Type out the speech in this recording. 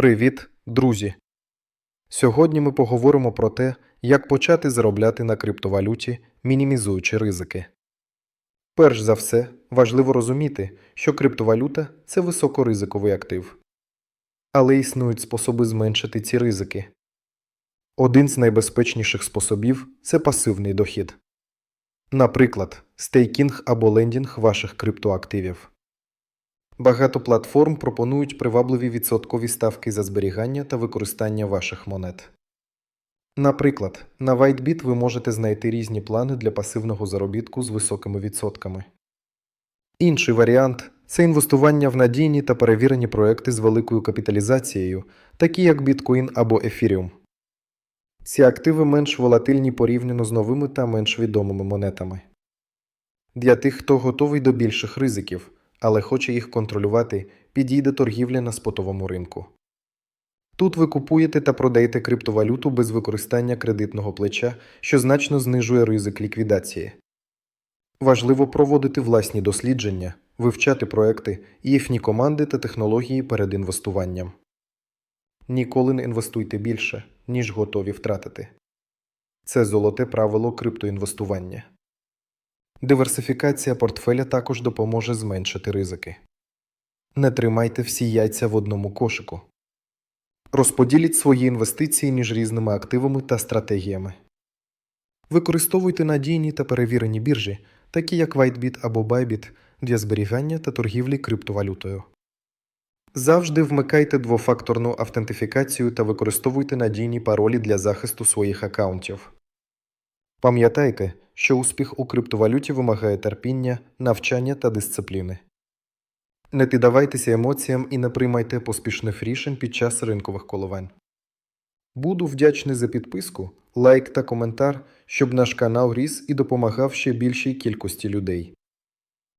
Привіт, друзі! Сьогодні ми поговоримо про те, як почати заробляти на криптовалюті, мінімізуючи ризики. Перш за все, важливо розуміти, що криптовалюта це високоризиковий актив. Але існують способи зменшити ці ризики. Один з найбезпечніших способів це пасивний дохід. Наприклад, стейкінг або лендінг ваших криптоактивів. Багато платформ пропонують привабливі відсоткові ставки за зберігання та використання ваших монет. Наприклад, на WhiteBit ви можете знайти різні плани для пасивного заробітку з високими відсотками. Інший варіант це інвестування в надійні та перевірені проекти з великою капіталізацією, такі як Bitcoin або Ethereum. Ці активи менш волатильні порівняно з новими та менш відомими монетами. Для тих, хто готовий до більших ризиків, але хоче їх контролювати, підійде торгівля на спотовому ринку. Тут ви купуєте та продаєте криптовалюту без використання кредитного плеча, що значно знижує ризик ліквідації. Важливо проводити власні дослідження, вивчати проекти, їхні команди та технології перед інвестуванням. Ніколи не інвестуйте більше, ніж готові втратити. Це золоте правило криптоінвестування. Диверсифікація портфеля також допоможе зменшити ризики. Не тримайте всі яйця в одному кошику. Розподіліть свої інвестиції між різними активами та стратегіями. Використовуйте надійні та перевірені біржі, такі як WhiteBit або Bybit, для зберігання та торгівлі криптовалютою. Завжди вмикайте двофакторну автентифікацію та використовуйте надійні паролі для захисту своїх аккаунтів. Пам'ятайте, що успіх у криптовалюті вимагає терпіння, навчання та дисципліни. Не піддавайтеся емоціям і не приймайте поспішних рішень під час ринкових коливань. Буду вдячний за підписку, лайк та коментар, щоб наш канал ріс і допомагав ще більшій кількості людей.